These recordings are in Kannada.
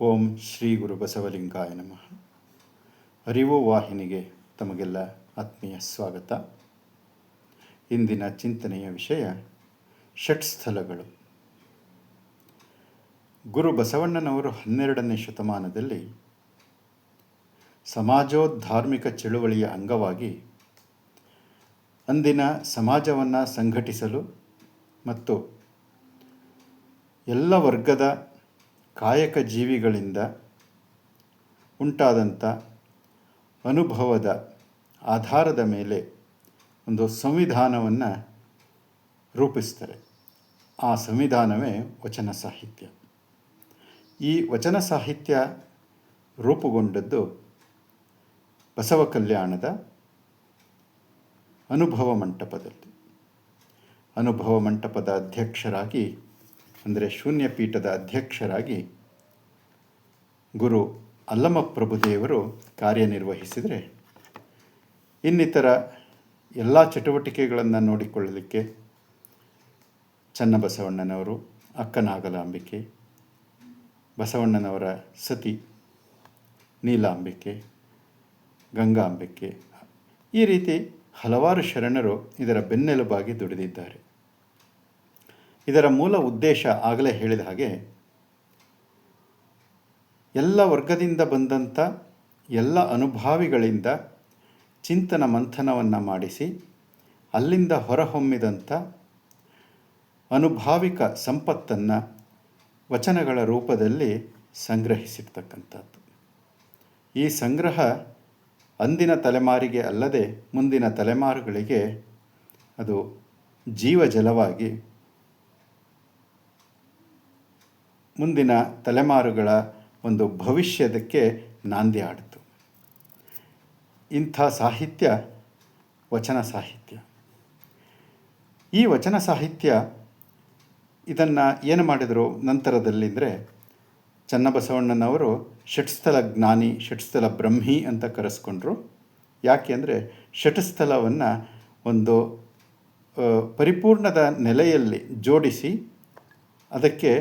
ಓಂ ಶ್ರೀ ಗುರು ಬಸವಲಿಂಗಾಯ ನಮಃ. ಅರಿವು ವಾಹಿನಿಗೆ ತಮಗೆಲ್ಲ ಆತ್ಮೀಯ ಸ್ವಾಗತ. ಇಂದಿನ ಚಿಂತನೆಯ ವಿಷಯ ಷಟ್ ಸ್ಥಳಗಳು ಗುರು ಬಸವಣ್ಣನವರು ಹನ್ನೆರಡನೇ ಶತಮಾನದಲ್ಲಿ ಸಮಾಜೋದ್ಧಾರ್ಮಿಕ ಚಳುವಳಿಯ ಅಂಗವಾಗಿ ಅಂದಿನ ಸಮಾಜವನ್ನು ಸಂಘಟಿಸಲು ಮತ್ತು ಎಲ್ಲ ವರ್ಗದ ಕಾಯಕ ಜೀವಿಗಳಿಂದ ಉಂಟಾದಂಥ ಅನುಭವದ ಆಧಾರದ ಮೇಲೆ ಒಂದು ಸಂವಿಧಾನವನ್ನು ರೂಪಿಸ್ತಾರೆ. ಆ ಸಂವಿಧಾನವೇ ವಚನ ಸಾಹಿತ್ಯ. ಈ ವಚನ ಸಾಹಿತ್ಯ ರೂಪುಗೊಂಡದ್ದು ಬಸವ ಕಲ್ಯಾಣದ ಅನುಭವ ಮಂಟಪದಲ್ಲಿ. ಅನುಭವ ಮಂಟಪದ ಅಧ್ಯಕ್ಷರಾಗಿ ಅಂದರೆ ಶೂನ್ಯ ಪೀಠದ ಅಧ್ಯಕ್ಷರಾಗಿ ಗುರು ಅಲ್ಲಮ ಪ್ರಭುದೇವರು ಕಾರ್ಯನಿರ್ವಹಿಸಿದರೆ ಇನ್ನಿತರ ಎಲ್ಲ ಚಟುವಟಿಕೆಗಳನ್ನು ನೋಡಿಕೊಳ್ಳಲಿಕ್ಕೆ ಚನ್ನಬಸವಣ್ಣನವರು ಅಕ್ಕನಾಗಲಾಂಬಿಕೆ ಬಸವಣ್ಣನವರ ಸತಿ ನೀಲಾಂಬಿಕೆ, ಗಂಗಾಂಬಿಕೆ, ಈ ರೀತಿ ಹಲವಾರು ಶರಣರು ಇದರ ಬೆನ್ನೆಲುಬಾಗಿ ದುಡಿದಿದ್ದಾರೆ. ಇದರ ಮೂಲ ಉದ್ದೇಶ ಆಗಲೇ ಹೇಳಿದ ಹಾಗೆ, ಎಲ್ಲ ವರ್ಗದಿಂದ ಬಂದಂಥ ಎಲ್ಲ ಅನುಭಾವಿಗಳಿಂದ ಚಿಂತನ ಮಂಥನವನ್ನು ಮಾಡಿಸಿ, ಅಲ್ಲಿಂದ ಹೊರಹೊಮ್ಮಿದಂಥ ಅನುಭಾವಿಕ ಸಂಪತ್ತನ್ನು ವಚನಗಳ ರೂಪದಲ್ಲಿ ಸಂಗ್ರಹಿಸಿರ್ತಕ್ಕಂಥದ್ದು. ಈ ಸಂಗ್ರಹ ಅಂದಿನ ತಲೆಮಾರಿಗೆ ಅಲ್ಲದೆ ಮುಂದಿನ ತಲೆಮಾರುಗಳಿಗೆ ಅದು ಜೀವಜಲವಾಗಿ ಮುಂದಿನ ತಲೆಮಾರುಗಳ ಒಂದು ಭವಿಷ್ಯದಕ್ಕೆ ನಾಂದಿ ಆಡಿತು ಇಂಥ ಸಾಹಿತ್ಯ, ವಚನ ಸಾಹಿತ್ಯ. ಈ ವಚನ ಸಾಹಿತ್ಯ ಇದನ್ನು ಏನು ಮಾಡಿದರು ನಂತರದಲ್ಲಿ ಅಂದರೆ ಚನ್ನಬಸವಣ್ಣನವರು ಷಟ್ಸ್ಥಲ ಜ್ಞಾನಿ, ಷಟ್ಸ್ಥಲ ಬ್ರಹ್ಮಿ ಅಂತ ಕರೆಸ್ಕೊಂಡ್ರು. ಯಾಕೆ ಅಂದರೆ ಷಟ್ಸ್ಥಲವನ್ನು ಒಂದು ಪರಿಪೂರ್ಣದ ನೆಲೆಯಲ್ಲಿ ಜೋಡಿಸಿ ಅದಕ್ಕೆ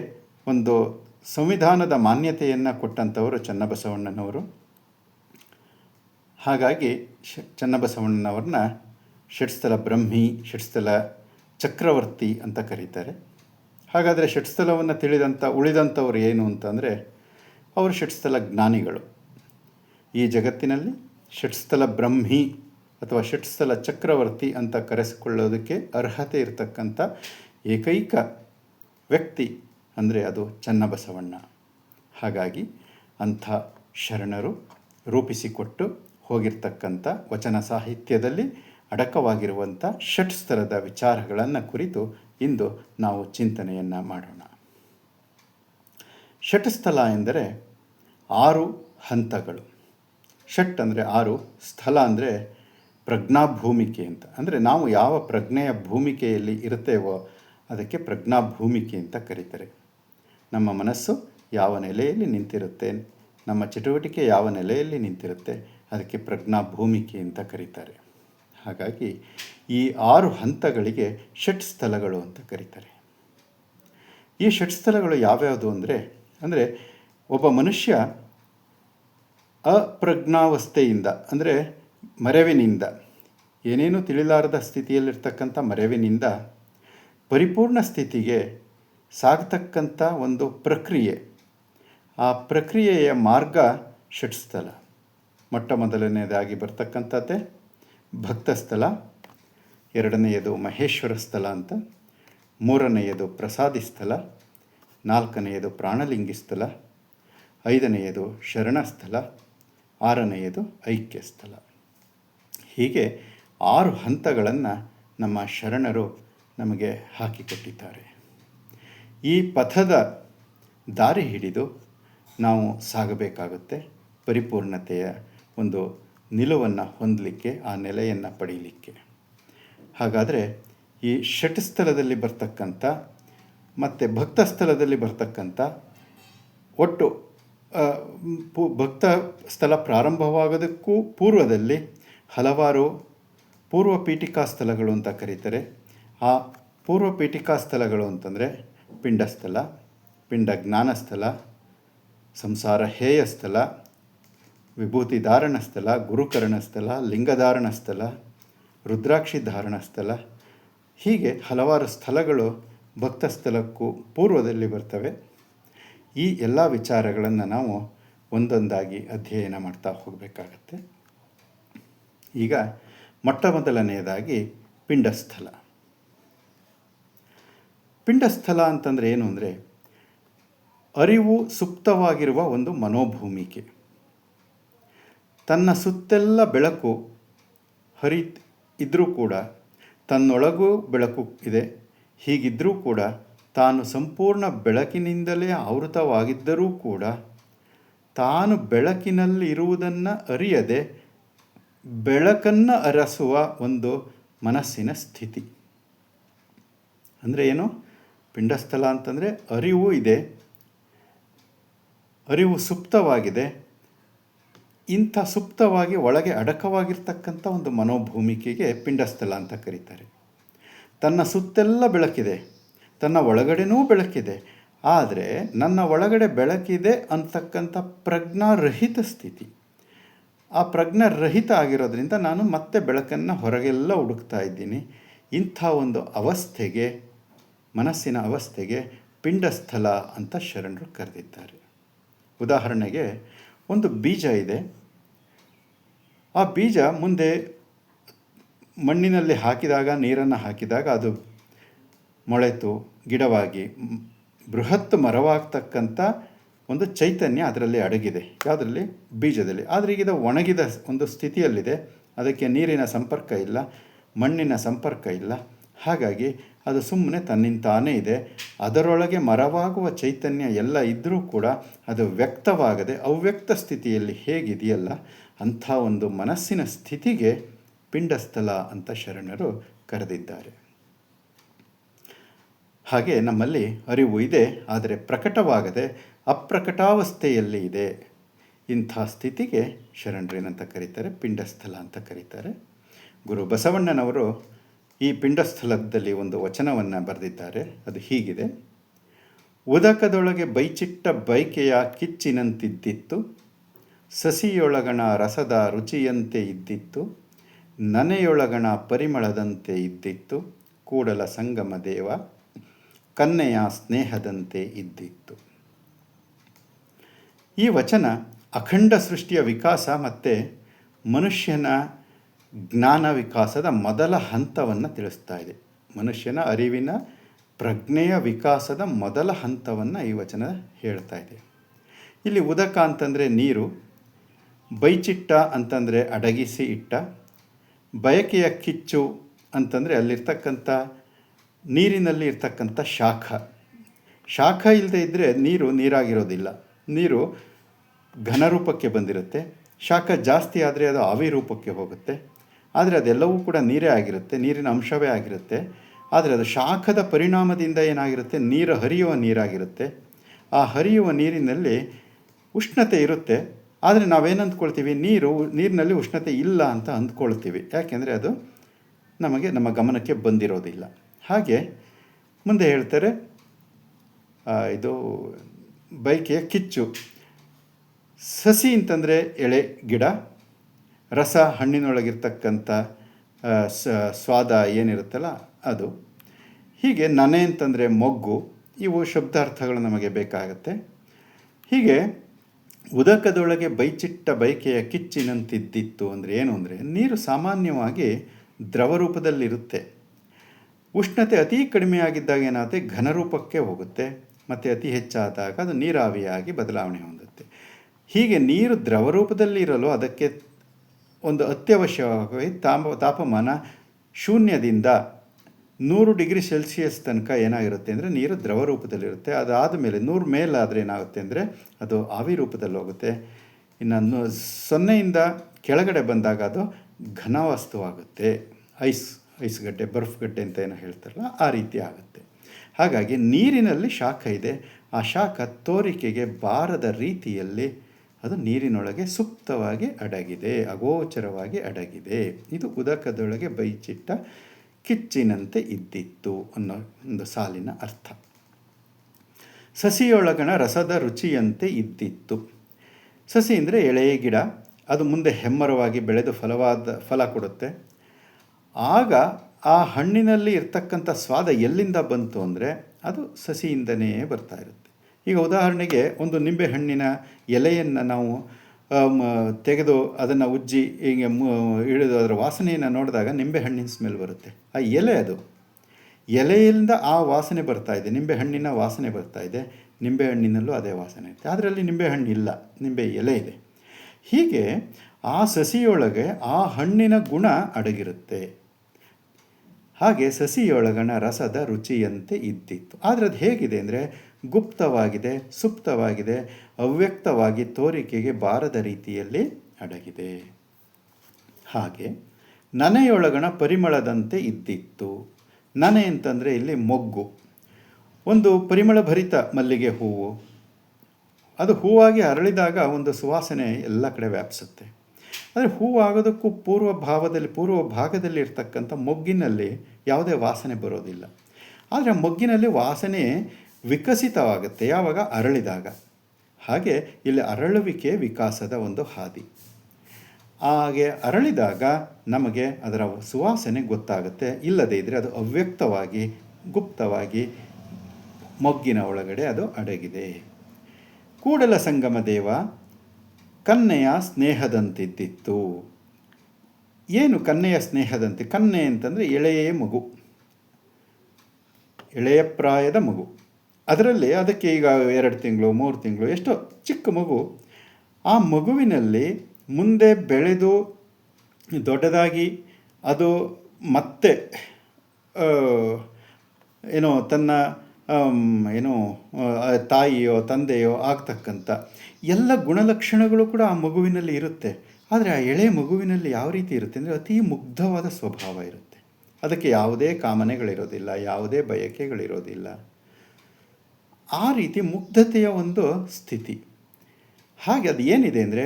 ಒಂದು ಸಂವಿಧಾನದ ಮಾನ್ಯತೆಯನ್ನು ಕೊಟ್ಟಂಥವರು ಚನ್ನಬಸವಣ್ಣನವರು. ಹಾಗಾಗಿ ಶ, ಚನ್ನಬಸವಣ್ಣನವ್ರನ್ನ ಷಟ್ಸ್ಥಲ ಬ್ರಹ್ಮಿ, ಷಟ್ಸ್ಥಲ ಚಕ್ರವರ್ತಿ ಅಂತ ಕರೀತಾರೆ. ಹಾಗಾದರೆ ಷಟ್ಸ್ಥಲವನ್ನು ತಿಳಿದಂಥ, ಉಳಿದಂಥವ್ರು ಏನು ಅಂತಂದರೆ ಅವರು ಷಟ್ಸ್ಥಲ ಜ್ಞಾನಿಗಳು. ಈ ಜಗತ್ತಿನಲ್ಲಿ ಷಟ್ಸ್ಥಲ ಬ್ರಹ್ಮಿ ಅಥವಾ ಷಟ್ಸ್ಥಲ ಚಕ್ರವರ್ತಿ ಅಂತ ಕರೆಸಿಕೊಳ್ಳೋದಕ್ಕೆ ಅರ್ಹತೆ ಇರತಕ್ಕಂಥ ಏಕೈಕ ವ್ಯಕ್ತಿ ಅಂದರೆ ಅದು ಚನ್ನಬಸವಣ್ಣ. ಹಾಗಾಗಿ ಅಂಥ ಶರಣರು ರೂಪಿಸಿಕೊಟ್ಟು ಹೋಗಿರ್ತಕ್ಕಂಥ ವಚನ ಸಾಹಿತ್ಯದಲ್ಲಿ ಅಡಕವಾಗಿರುವಂಥ ಷಟ್ಸ್ಥಲದ ವಿಚಾರಗಳನ್ನು ಕುರಿತು ಇಂದು ನಾವು ಚಿಂತನೆಯನ್ನು ಮಾಡೋಣ. ಷಟ್ಸ್ಥಲ ಎಂದರೆ ಆರು ಹಂತಗಳು. ಷಟ್ ಅಂದರೆ ಆರು ಸ್ಥಳ ಅಂದರೆ ಪ್ರಜ್ಞಾಭೂಮಿಕೆ ಅಂತ. ಅಂದರೆ ನಾವು ಯಾವ ಪ್ರಜ್ಞೆಯ ಭೂಮಿಕೆಯಲ್ಲಿ ಇರ್ತೇವೋ ಅದಕ್ಕೆ ಪ್ರಜ್ಞಾಭೂಮಿಕೆ ಅಂತ ಕರೀತಾರೆ. ನಮ್ಮ ಮನಸ್ಸು ಯಾವ ನೆಲೆಯಲ್ಲಿ ನಿಂತಿರುತ್ತೆ, ನಮ್ಮ ಚಟುವಟಿಕೆ ಯಾವ ನೆಲೆಯಲ್ಲಿ ನಿಂತಿರುತ್ತೆ, ಅದಕ್ಕೆ ಪ್ರಜ್ಞಾ ಭೂಮಿಕೆ ಅಂತ ಕರೀತಾರೆ. ಹಾಗಾಗಿ ಈ ಆರು ಹಂತಗಳಿಗೆ ಷಟ್ ಸ್ಥಳಗಳು ಅಂತ ಕರೀತಾರೆ. ಈ ಷಟ್ ಸ್ಥಳಗಳು ಯಾವ್ಯಾವುದು ಅಂದರೆ ಅಂದರೆ ಒಬ್ಬ ಮನುಷ್ಯ ಅಪ್ರಜ್ಞಾವಸ್ಥೆಯಿಂದ, ಅಂದರೆ ಮರವಿನಿಂದ, ಏನೇನೂ ತಿಳಿಲಾರದ ಸ್ಥಿತಿಯಲ್ಲಿರ್ತಕ್ಕಂಥ ಮರವಿನಿಂದ ಪರಿಪೂರ್ಣ ಸ್ಥಿತಿಗೆ ಸಾಗತಕ್ಕಂಥ ಒಂದು ಪ್ರಕ್ರಿಯೆ. ಆ ಪ್ರಕ್ರಿಯೆಯ ಮಾರ್ಗ ಷಟ್ಸ್ಥಲ. ಮೊಟ್ಟ ಮೊದಲನೆಯದಾಗಿ ಬರ್ತಕ್ಕಂಥದ್ದೇ ಭಕ್ತಸ್ಥಳ ಎರಡನೆಯದು ಮಹೇಶ್ವರ ಸ್ಥಳ ಅಂತ, ಮೂರನೆಯದು ಪ್ರಸಾದಿ ಸ್ಥಳ ನಾಲ್ಕನೆಯದು ಪ್ರಾಣಲಿಂಗಿ ಸ್ಥಳ ಐದನೆಯದು ಶರಣ ಸ್ಥಳ ಆರನೆಯದು ಐಕ್ಯ ಸ್ಥಳ ಹೀಗೆ ಆರು ಹಂತಗಳನ್ನು ನಮ್ಮ ಶರಣರು ನಮಗೆ ಹಾಕಿಕೊಟ್ಟಿದ್ದಾರೆ. ಈ ಪಥದ ದಾರಿ ಹಿಡಿದು ನಾವು ಸಾಗಬೇಕಾಗುತ್ತೆ. ಪರಿಪೂರ್ಣತೆಯ ಒಂದು ನಿಲುವನ್ನು ಹೊಂದಲಿಕ್ಕೆ, ಆ ನೆಲೆಯನ್ನು ಪಡೀಲಿಕ್ಕೆ. ಹಾಗಾದರೆ ಈ ಷಟ್ಸ್ಥಲದಲ್ಲಿ ಬರ್ತಕ್ಕಂಥ ಮತ್ತು ಭಕ್ತ ಸ್ಥಳದಲ್ಲಿ ಬರ್ತಕ್ಕಂಥ ಒಟ್ಟು ಭಕ್ತ ಸ್ಥಳ ಪ್ರಾರಂಭವಾಗೋದಕ್ಕೂ ಪೂರ್ವದಲ್ಲಿ ಹಲವಾರು ಪೂರ್ವ ಪೀಠಿಕಾ ಸ್ಥಳಗಳು ಅಂತ ಕರೀತಾರೆ. ಆ ಪೂರ್ವ ಪೀಠಿಕಾ ಸ್ಥಳಗಳು ಅಂತಂದರೆ ಪಿಂಡಸ್ಥಳ ಪಿಂಡ ಜ್ಞಾನಸ್ಥಲ, ಸಂಸಾರ ಹೇಯ ಸ್ಥಳ ವಿಭೂತಿ ಧಾರಣ ಸ್ಥಳ ಗುರುಕರಣ ಸ್ಥಳ ಲಿಂಗಧಾರಣ ಸ್ಥಳ ರುದ್ರಾಕ್ಷಿ ಧಾರಣ ಸ್ಥಳ ಹೀಗೆ ಹಲವಾರು ಸ್ಥಳಗಳು ಭಕ್ತ ಸ್ಥಳಕ್ಕೂ ಪೂರ್ವದಲ್ಲಿ ಬರ್ತವೆ. ಈ ಎಲ್ಲ ವಿಚಾರಗಳನ್ನು ನಾವು ಒಂದೊಂದಾಗಿ ಅಧ್ಯಯನ ಮಾಡ್ತಾ ಹೋಗಬೇಕಾಗತ್ತೆ. ಈಗ ಮೊಟ್ಟ ಮೊದಲನೆಯದಾಗಿ ಪಿಂಡಸ್ಥಳ ಪಿಂಡಸ್ಥಳ ಅಂತಂದರೆ ಏನು ಅಂದರೆ ಅರಿವು ಸುಪ್ತವಾಗಿರುವ ಒಂದು ಮನೋಭೂಮಿಕೆ. ತನ್ನ ಸುತ್ತೆಲ್ಲ ಬೆಳಕು ಹರಿ ಇದ್ದರೂ ಕೂಡ, ತನ್ನೊಳಗೂ ಬೆಳಕು ಇದೆ ಹೀಗಿದ್ದರೂ ಕೂಡ, ತಾನು ಸಂಪೂರ್ಣ ಬೆಳಕಿನಿಂದಲೇ ಆವೃತವಾಗಿದ್ದರೂ ಕೂಡ, ತಾನು ಬೆಳಕಿನಲ್ಲಿ ಇರುವುದನ್ನು ಅರಿಯದೆ ಬೆಳಕನ್ನು ಅರಸುವ ಒಂದು ಮನಸ್ಸಿನ ಸ್ಥಿತಿ. ಅಂದರೆ ಏನು? ಪಿಂಡಸ್ಥಳ ಅಂತಂದರೆ ಅರಿವು ಇದೆ. ಅರಿವು ಸುಪ್ತವಾಗಿದೆ. ಇಂಥ ಸುಪ್ತವಾಗಿ ಒಳಗೆ ಅಡಕವಾಗಿರ್ತಕ್ಕಂಥ ಒಂದು ಮನೋಭೂಮಿಕೆಗೆ ಪಿಂಡಸ್ಥಲ ಅಂತ ಕರೀತಾರೆ. ತನ್ನ ಸುತ್ತೆಲ್ಲ ಬೆಳಕಿದೆ. ತನ್ನ ಒಳಗಡೆನೂ ಬೆಳಕಿದೆ. ಆದರೆ ನನ್ನ ಒಳಗಡೆ ಬೆಳಕಿದೆ ಅಂತಕ್ಕಂಥ ಪ್ರಜ್ಞಾರಹಿತ ಸ್ಥಿತಿ. ಆ ಪ್ರಜ್ಞಾರಹಿತ ಆಗಿರೋದ್ರಿಂದ ನಾನು ಮತ್ತೆ ಬೆಳಕನ್ನು ಹೊರಗೆಲ್ಲ ಹುಡುಕ್ತಾ ಇದ್ದೀನಿ. ಇಂಥ ಒಂದು ಅವಸ್ಥೆಗೆ ಮನಸ್ಸಿನ ಅವಸ್ಥೆಗೆ ಪಿಂಡಸ್ಥಲ ಅಂತ ಶರಣರು ಕರೆದಿದ್ದಾರೆ. ಉದಾಹರಣೆಗೆ, ಒಂದು ಬೀಜ ಇದೆ. ಆ ಬೀಜ ಮುಂದೆ ಮಣ್ಣಿನಲ್ಲಿ ಹಾಕಿದಾಗ, ನೀರನ್ನು ಹಾಕಿದಾಗ ಅದು ಮೊಳೆತು, ಗಿಡವಾಗಿ, ಬೃಹತ್ ಮರವಾಗ್ತಕ್ಕಂಥ ಒಂದು ಚೈತನ್ಯ ಅದರಲ್ಲಿ ಅಡಗಿದೆ. ಯಾವುದರಲ್ಲಿ? ಬೀಜದಲ್ಲಿ. ಆದರೆ ಈಗ ಒಣಗಿದ ಒಂದು ಸ್ಥಿತಿಯಲ್ಲಿದೆ. ಅದಕ್ಕೆ ನೀರಿನ ಸಂಪರ್ಕ ಇಲ್ಲ, ಮಣ್ಣಿನ ಸಂಪರ್ಕ ಇಲ್ಲ. ಹಾಗಾಗಿ ಅದು ಸುಮ್ಮನೆ ತನ್ನಿಂತಾನೇ ಇದೆ. ಅದರೊಳಗೆ ಮರವಾಗುವ ಚೈತನ್ಯ ಎಲ್ಲ ಇದ್ದರೂ ಕೂಡ ಅದು ವ್ಯಕ್ತವಾಗದೆ ಅವ್ಯಕ್ತ ಸ್ಥಿತಿಯಲ್ಲಿ ಹೇಗಿದೆಯಲ್ಲ, ಅಂಥ ಒಂದು ಮನಸ್ಸಿನ ಸ್ಥಿತಿಗೆ ಪಿಂಡಸ್ಥಲ ಅಂತ ಶರಣರು ಕರೆದಿದ್ದಾರೆ. ಹಾಗೆ ನಮ್ಮಲ್ಲಿ ಅರಿವು ಇದೆ, ಆದರೆ ಪ್ರಕಟವಾಗದೆ ಅಪ್ರಕಟಾವಸ್ಥೆಯಲ್ಲಿ ಇದೆ. ಇಂಥ ಸ್ಥಿತಿಗೆ ಶರಣರೇನಂತ ಕರೀತಾರೆ? ಪಿಂಡಸ್ಥಲ ಅಂತ ಕರೀತಾರೆ. ಗುರು ಬಸವಣ್ಣನವರು ಈ ಪಿಂಡಸ್ಥಲದಲ್ಲಿ ಒಂದು ವಚನವನ್ನು ಬರೆದಿದ್ದಾರೆ. ಅದು ಹೀಗಿದೆ. ಉದಕದೊಳಗೆ ಬೈಚಿಟ್ಟ ಬೈಕೆಯ ಕಿಚ್ಚಿನಂತಿದ್ದಿತ್ತು. ಸಸಿಯೊಳಗಣ ರಸದ ರುಚಿಯಂತೆ ಇದ್ದಿತ್ತು. ನನೆಯೊಳಗಣ ಪರಿಮಳದಂತೆ ಇದ್ದಿತ್ತು. ಕೂಡಲ ಸಂಗಮ ದೇವ ಕನ್ನೆಯ ಸ್ನೇಹದಂತೆ ಇದ್ದಿತ್ತು. ಈ ವಚನ ಅಖಂಡ ಸೃಷ್ಟಿಯ ವಿಕಾಸ ಮತ್ತು ಮನುಷ್ಯನ ಜ್ಞಾನ ವಿಕಾಸದ ಮೊದಲ ಹಂತವನ್ನು ತಿಳಿಸ್ತಾ ಇದೆ. ಮನುಷ್ಯನ ಅರಿವಿನ ಪ್ರಜ್ಞೆಯ ವಿಕಾಸದ ಮೊದಲ ಹಂತವನ್ನು ಈ ವಚನ ಹೇಳ್ತಾ ಇದೆ. ಇಲ್ಲಿ ಉದಕ ಅಂತಂದರೆ ನೀರು, ಬೈಚಿಟ್ಟ ಅಂತಂದರೆ ಅಡಗಿಸಿ ಇಟ್ಟ, ಬಯಕೆಯ ಕಿಚ್ಚು ಅಂತಂದರೆ ಅಲ್ಲಿರ್ತಕ್ಕಂಥ, ನೀರಿನಲ್ಲಿ ಇರ್ತಕ್ಕಂಥ ಶಾಖ. ಶಾಖ ಇಲ್ಲದೆ ಇದ್ದರೆ ನೀರು ನೀರಾಗಿರೋದಿಲ್ಲ. ನೀರು ಘನರೂಪಕ್ಕೆ ಬಂದಿರುತ್ತೆ. ಶಾಖ ಜಾಸ್ತಿ ಆದರೆ ಅದು ಆವಿರೂಪಕ್ಕೆ ಹೋಗುತ್ತೆ. ಆದರೆ ಅದೆಲ್ಲವೂ ಕೂಡ ನೀರೇ ಆಗಿರುತ್ತೆ, ನೀರಿನ ಅಂಶವೇ ಆಗಿರುತ್ತೆ. ಆದರೆ ಅದು ಶಾಖದ ಪರಿಣಾಮದಿಂದ ಏನಾಗಿರುತ್ತೆ? ನೀರು ಹರಿಯುವ ನೀರಾಗಿರುತ್ತೆ. ಆ ಹರಿಯುವ ನೀರಿನಲ್ಲಿ ಉಷ್ಣತೆ ಇರುತ್ತೆ. ಆದರೆ ನಾವೇನು ಅಂದ್ಕೊಳ್ತೀವಿ? ನೀರು, ನೀರಿನಲ್ಲಿ ಉಷ್ಣತೆ ಇಲ್ಲ ಅಂತ ಅಂದ್ಕೊಳ್ತೀವಿ. ಯಾಕೆಂದರೆ ಅದು ನಮಗೆ ನಮ್ಮ ಗಮನಕ್ಕೆ ಬಂದಿರೋದಿಲ್ಲ. ಹಾಗೆ ಮುಂದೆ ಹೇಳ್ತಾರೆ ಇದು ಬೈಕೆಯ ಕಿಚ್ಚು. ಸಸಿ ಅಂತಂದರೆ ಎಳೆ, ಗಿಡ. ರಸ ಹಣ್ಣಿನೊಳಗಿರ್ತಕ್ಕಂಥ ಸ್ವಾದ ಏನಿರುತ್ತಲ್ಲ ಅದು. ಹೀಗೆ ನನೆ ಅಂತಂದರೆ ಮೊಗ್ಗು, ಇವು ಶಬ್ದಾರ್ಥಗಳು ನಮಗೆ ಬೇಕಾಗುತ್ತೆ. ಹೀಗೆ ಉದಕದೊಳಗೆ ಬೈಚಿಟ್ಟ ಬೈಕೆಯ ಕಿಚ್ಚಿನಂತಿದ್ದಿತ್ತು ಅಂದರೆ ಏನು ಅಂದರೆ ನೀರು ಸಾಮಾನ್ಯವಾಗಿ ದ್ರವ ರೂಪದಲ್ಲಿರುತ್ತೆ. ಉಷ್ಣತೆ ಅತಿ ಕಡಿಮೆಯಾಗಿದ್ದಾಗ ಏನಾಗುತ್ತೆ? ಘನರೂಪಕ್ಕೆ ಹೋಗುತ್ತೆ. ಮತ್ತು ಅತಿ ಹೆಚ್ಚಾದಾಗ ಅದು ನೀರಾವಿಯಾಗಿ ಬದಲಾವಣೆ ಹೊಂದುತ್ತೆ. ಹೀಗೆ ನೀರು ದ್ರವ ರೂಪದಲ್ಲಿ ಇರಲು ಅದಕ್ಕೆ ಒಂದು ಅತ್ಯವಶ್ಯವಾಗಿ ತಾಪ, ತಾಪಮಾನ ಶೂನ್ಯದಿಂದ ನೂರು ಡಿಗ್ರಿ ಸೆಲ್ಸಿಯಸ್ ತನಕ ಏನಾಗಿರುತ್ತೆ ಅಂದರೆ ನೀರು ದ್ರವ ರೂಪದಲ್ಲಿರುತ್ತೆ. ಅದಾದ ಮೇಲೆ ನೂರು ಮೇಲಾದರೆ ಏನಾಗುತ್ತೆ ಅಂದರೆ ಅದು ಆವಿ ರೂಪದಲ್ಲಿ ಹೋಗುತ್ತೆ. ಇನ್ನು ಸೊನ್ನೆಯಿಂದ ಕೆಳಗಡೆ ಬಂದಾಗ ಅದು ಘನವಸ್ತುವಾಗುತ್ತೆ. ಐಸ್ ಐಸ್ ಗಡ್ಡೆ, ಬರ್ಫ್ ಗಡ್ಡೆ ಅಂತ ಏನೋ ಹೇಳ್ತಾರಲ್ಲ, ಆ ರೀತಿ ಆಗುತ್ತೆ. ಹಾಗಾಗಿ ನೀರಿನಲ್ಲಿ ಶಾಖ ಇದೆ. ಆ ಶಾಖ ತೋರಿಕೆಗೆ ಬಾರದ ರೀತಿಯಲ್ಲಿ ಅದು ನೀರಿನೊಳಗೆ ಸುಪ್ತವಾಗಿ ಅಡಗಿದೆ, ಅಗೋಚರವಾಗಿ ಅಡಗಿದೆ. ಇದು ಉದಕದೊಳಗೆ ಬೈಚಿಟ್ಟ ಕಿಚ್ಚಿನಂತೆ ಇದ್ದಿತ್ತು ಅನ್ನೋ ಒಂದು ಸಾಲಿನ ಅರ್ಥ. ಸಸಿಯೊಳಗಣ ರಸದ ರುಚಿಯಂತೆ ಇದ್ದಿತ್ತು. ಸಸಿ ಅಂದರೆ ಎಳೆಯ ಗಿಡ, ಅದು ಮುಂದೆ ಹೆಮ್ಮರವಾಗಿ ಬೆಳೆದು ಫಲವಾದ, ಫಲ ಕೊಡುತ್ತೆ. ಆಗ ಆ ಹಣ್ಣಿನಲ್ಲಿ ಇರ್ತಕ್ಕಂಥ ಸ್ವಾದ ಎಲ್ಲಿಂದ ಬಂತು ಅಂದರೆ ಅದು ಸಸಿಯಿಂದನೇ ಬರ್ತಾ ಇರುತ್ತೆ. ಈಗ ಉದಾಹರಣೆಗೆ ಒಂದು ನಿಂಬೆ ಹಣ್ಣಿನ ಎಲೆಯನ್ನು ನಾವು ತೆಗೆದು ಅದನ್ನು ಉಜ್ಜಿ ಹೀಗೆ ಇಳಿದು ಅದರ ವಾಸನೆಯನ್ನು ನೋಡಿದಾಗ ನಿಂಬೆ ಹಣ್ಣಿನ ಸ್ಮೆಲ್ ಬರುತ್ತೆ. ಆ ಎಲೆ ಅದು. ಎಲೆಯಿಂದ ಆ ವಾಸನೆ ಬರ್ತಾ ಇದೆ. ನಿಂಬೆ ಹಣ್ಣಿನ ವಾಸನೆ ಬರ್ತಾ ಇದೆ. ನಿಂಬೆ ಹಣ್ಣಿನಲ್ಲೂ ಅದೇ ವಾಸನೆ ಇರುತ್ತೆ. ಅದರಲ್ಲಿ ನಿಂಬೆ ಹಣ್ಣು ಇಲ್ಲ. ನಿಂಬೆ ಎಲೆ ಇದೆ. ಹೀಗೆ ಆ ಸಸಿಯೊಳಗೆ ಆ ಹಣ್ಣಿನ ಗುಣ ಅಡಗಿರುತ್ತೆ. ಹಾಗೆ ಸಸಿಯೊಳಗಣ ರಸದ ರುಚಿಯಂತೆ ಇದ್ದಿತ್ತು. ಆದರೆ ಅದು ಹೇಗಿದೆ ಅಂದರೆ ಗುಪ್ತವಾಗಿದೆ, ಸುಪ್ತವಾಗಿದೆ, ಅವ್ಯಕ್ತವಾಗಿ ತೋರಿಕೆಗೆ ಬಾರದ ರೀತಿಯಲ್ಲಿ ಅಡಗಿದೆ. ಹಾಗೆ ನನೆಯೊಳಗಣ ಪರಿಮಳದಂತೆ ಇದ್ದಿತ್ತು. ನನೆ ಅಂತಂದರೆ ಇಲ್ಲಿ ಮೊಗ್ಗು. ಒಂದು ಪರಿಮಳಭರಿತ ಮಲ್ಲಿಗೆ ಹೂವು. ಅದು ಹೂವಾಗಿ ಅರಳಿದಾಗ ಒಂದು ಸುವಾಸನೆ ಎಲ್ಲ ಕಡೆ ವ್ಯಾಪಿಸುತ್ತೆ. ಆದರೆ ಹೂವಾಗೋದಕ್ಕೂ ಪೂರ್ವ ಭಾವದಲ್ಲಿ, ಪೂರ್ವ ಭಾಗದಲ್ಲಿ ಇರ್ತಕ್ಕಂಥ ಮೊಗ್ಗಿನಲ್ಲಿ ಯಾವುದೇ ವಾಸನೆ ಬರೋದಿಲ್ಲ. ಆದರೆ ಮೊಗ್ಗಿನಲ್ಲಿ ವಾಸನೆ ವಿಕಸಿತವಾಗುತ್ತೆ. ಯಾವಾಗ? ಅರಳಿದಾಗ. ಹಾಗೆ ಇಲ್ಲಿ ಅರಳುವಿಕೆ ವಿಕಾಸದ ಒಂದು ಹಾದಿ. ಹಾಗೆ ಅರಳಿದಾಗ ನಮಗೆ ಅದರ ಸುವಾಸನೆ ಗೊತ್ತಾಗುತ್ತೆ. ಇಲ್ಲದೇ ಇದ್ದರೆ ಅದು ಅವ್ಯಕ್ತವಾಗಿ, ಗುಪ್ತವಾಗಿ ಮೊಗ್ಗಿನ ಒಳಗಡೆ ಅದು ಅಡಗಿದೆ. ಕೂಡಲ ಸಂಗಮ ದೇವ ಕನ್ನೆಯ ಸ್ನೇಹದಂತಿದ್ದಿತ್ತು. ಏನು ಕನ್ನೆಯ ಸ್ನೇಹದಂತೆ? ಕನ್ನೆ ಅಂತಂದರೆ ಎಳೆಯ ಮಗು. ಎಳೆಯ ಪ್ರಾಯದ ಮಗು. ಅದರಲ್ಲಿ ಅದಕ್ಕೆ ಈಗ ಎರಡು ತಿಂಗಳು, ಮೂರು ತಿಂಗಳು, ಎಷ್ಟೋ ಚಿಕ್ಕ ಮಗು ಆ ಮಗುವಿನಲ್ಲಿ ಮುಂದೆ ಬೆಳೆದು ದೊಡ್ಡದಾಗಿ ಅದು ಮತ್ತೆ ಏನು ತನ್ನ ಏನು ತಾಯಿಯೋ, ತಂದೆಯೋ ಆಗ್ತಕ್ಕಂಥ ಎಲ್ಲ ಗುಣಲಕ್ಷಣಗಳು ಕೂಡ ಆ ಮಗುವಿನಲ್ಲಿ ಇರುತ್ತೆ. ಆದರೆ ಆ ಎಳೆ ಮಗುವಿನಲ್ಲಿ ಯಾವ ರೀತಿ ಇರುತ್ತೆ ಅಂದರೆ ಅತಿ ಮುಗ್ಧವಾದ ಸ್ವಭಾವ ಇರುತ್ತೆ. ಅದಕ್ಕೆ ಯಾವುದೇ ಕಾಮನೆಗಳಿರೋದಿಲ್ಲ, ಯಾವುದೇ ಬಯಕೆಗಳಿರೋದಿಲ್ಲ. ಆ ರೀತಿ ಮುಗ್ಧತೆಯ ಒಂದು ಸ್ಥಿತಿ. ಹಾಗೆ ಅದು ಏನಿದೆ ಅಂದರೆ,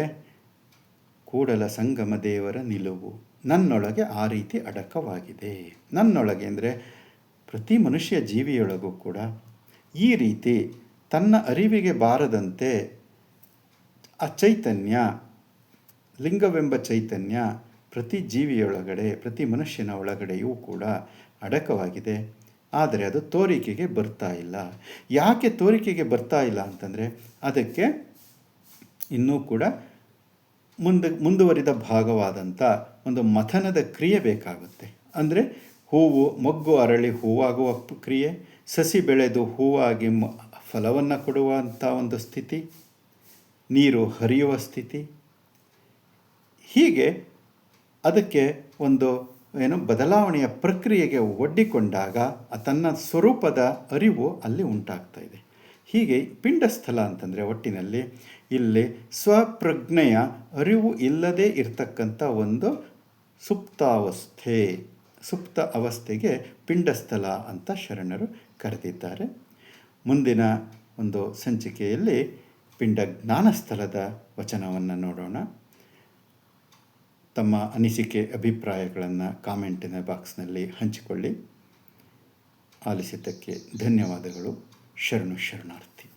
ಕೂಡಲ ಸಂಗಮ ದೇವರ ನಿಲುವು ನನ್ನೊಳಗೆ ಆ ರೀತಿ ಅಡಕವಾಗಿದೆ. ನನ್ನೊಳಗೆ ಅಂದರೆ, ಪ್ರತಿ ಮನುಷ್ಯ ಜೀವಿಯೊಳಗೂ ಕೂಡ ಈ ರೀತಿ ತನ್ನ ಅರಿವಿಗೆ ಬಾರದಂತೆ ಆ ಚೈತನ್ಯ ಲಿಂಗವೆಂಬ ಚೈತನ್ಯ ಪ್ರತಿ ಜೀವಿಯೊಳಗಡೆ, ಪ್ರತಿ ಮನುಷ್ಯನ ಒಳಗಡೆಯೂ ಕೂಡ ಅಡಕವಾಗಿದೆ. ಆದರೆ ಅದು ತೋರಿಕೆಗೆ ಬರ್ತಾ ಇಲ್ಲ. ಯಾಕೆ ತೋರಿಕೆಗೆ ಬರ್ತಾ ಇಲ್ಲ ಅಂತಂದರೆ ಅದಕ್ಕೆ ಇನ್ನೂ ಕೂಡ ಮುಂದೆ, ಮುಂದುವರಿದ ಭಾಗವಾದಂಥ ಒಂದು ಮಥನದ ಕ್ರಿಯೆ ಬೇಕಾಗುತ್ತೆ. ಅಂದರೆ ಹೂವು, ಮೊಗ್ಗು ಅರಳಿ ಹೂವಾಗುವ ಕ್ರಿಯೆ, ಸಸಿ ಬೆಳೆದು ಹೂವಾಗಿ ಮ, ಫಲವನ್ನು ಕೊಡುವಂಥ ಒಂದು ಸ್ಥಿತಿ, ನೀರು ಹರಿಯುವ ಸ್ಥಿತಿ. ಹೀಗೆ ಅದಕ್ಕೆ ಒಂದು ಏನು ಬದಲಾವಣೆಯ ಪ್ರಕ್ರಿಯೆಗೆ ಒಡ್ಡಿಕೊಂಡಾಗ ತನ್ನ ಸ್ವರೂಪದ ಅರಿವು ಅಲ್ಲಿ ಉಂಟಾಗ್ತಾ ಇದೆ. ಹೀಗೆ ಪಿಂಡಸ್ಥಲ ಅಂತಂದರೆ ಒಟ್ಟಿನಲ್ಲಿ ಇಲ್ಲಿ ಸ್ವಪ್ರಜ್ಞೆಯ ಅರಿವು ಇಲ್ಲದೆ ಇರತಕ್ಕಂಥ ಒಂದು ಸುಪ್ತಾವಸ್ಥೆ, ಸುಪ್ತ ಅವಸ್ಥೆಗೆ ಪಿಂಡಸ್ಥಲ ಅಂತ ಶರಣರು ಕರೆದಿದ್ದಾರೆ. ಮುಂದಿನ ಒಂದು ಸಂಚಿಕೆಯಲ್ಲಿ ಪಿಂಡ ಜ್ಞಾನಸ್ಥಲದ ವಚನವನ್ನು ನೋಡೋಣ. ತಮ್ಮ ಅನಿಸಿಕೆ ಅಭಿಪ್ರಾಯಗಳನ್ನು ಕಾಮೆಂಟಿನ ಬಾಕ್ಸ್ನಲ್ಲಿ ಹಂಚಿಕೊಳ್ಳಿ. ಆಲಿಸಿದ್ದಕ್ಕೆ ಧನ್ಯವಾದಗಳು. ಶರಣು ಶರಣಾರ್ಥಿ.